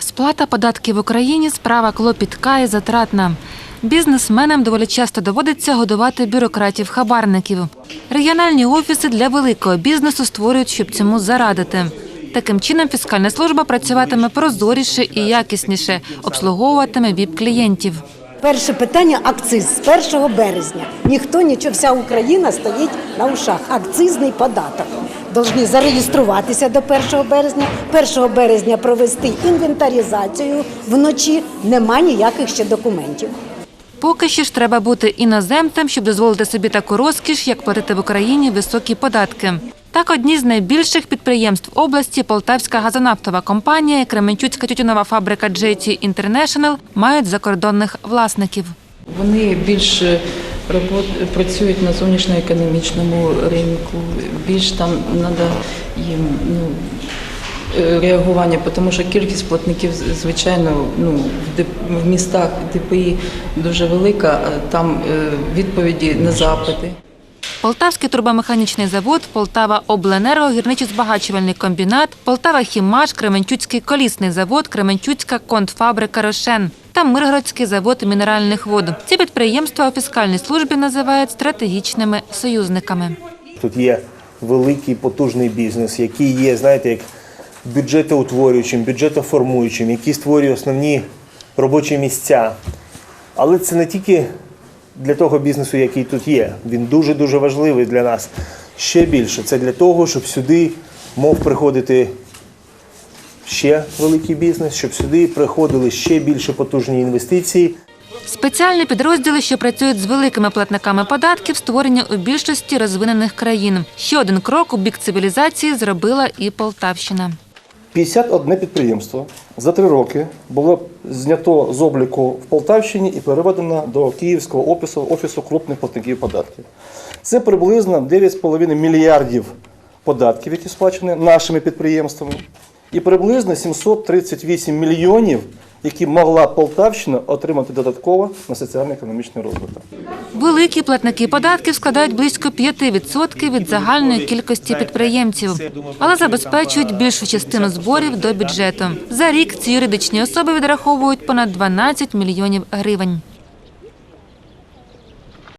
Сплата податків в Україні справа клопітка і затратна. Бізнесменам доволі часто доводиться годувати бюрократів-хабарників. Регіональні офіси для великого бізнесу створюють, щоб цьому зарадити. Таким чином, фіскальна служба працюватиме прозоріше і якісніше, обслуговуватиме ВІП-клієнтів. Перше питання акциз з 1 березня. Ніхто нічого, вся Україна стоїть на ушах. Акцизний податок. Должні зареєструватися до 1 березня. 1 березня провести інвентаризацію. Вночі нема ніяких ще документів. Поки що ж треба бути іноземцем, щоб дозволити собі таку розкіш, як платити в Україні високі податки. Так, одні з найбільших підприємств області Полтавська газонафтова компанія і Кременчуцька тютюнова фабрика JT International мають закордонних власників. Вони більше робот, працюють на зовнішньоекономічному ринку, більш там треба їм ну, е, реагування, тому що кількість платників, звичайно, ну, в, деп- в містах ДПІ дуже велика, а там е, відповіді на запити. Полтавський турбомеханічний завод, Полтава Обленерго, гірничо-збагачувальний комбінат, Полтава Хімаш, Кременчуцький колісний завод, Кременчуцька контфабрика Рошен та Миргородський завод мінеральних вод. Ці підприємства у фіскальній службі називають стратегічними союзниками. Тут є великий потужний бізнес, який є, знаєте, як бюджетоутворюючим, бюджетоформуючим, який створює основні робочі місця. Але це не тільки для того бізнесу, який тут є. Він дуже-дуже важливий для нас. Ще більше це для того, щоб сюди мог приходити ще великий бізнес, щоб сюди приходили ще більше потужні інвестиції. Спеціальні підрозділи, що працюють з великими платниками податків, створені у більшості розвинених країн. Ще один крок у бік цивілізації зробила і Полтавщина. 51 підприємство за три роки було знято з обліку в Полтавщині і переведено до Київського офісу, офісу крупних платників податків. Це приблизно 9,5 мільярдів податків, які сплачені нашими підприємствами, і приблизно 738 мільйонів, які могла Полтавщина отримати додатково на соціально-економічний розвиток. Великі платники податків складають близько 5% від загальної кількості підприємців, але забезпечують більшу частину зборів до бюджету. За рік ці юридичні особи відраховують понад 12 мільйонів гривень.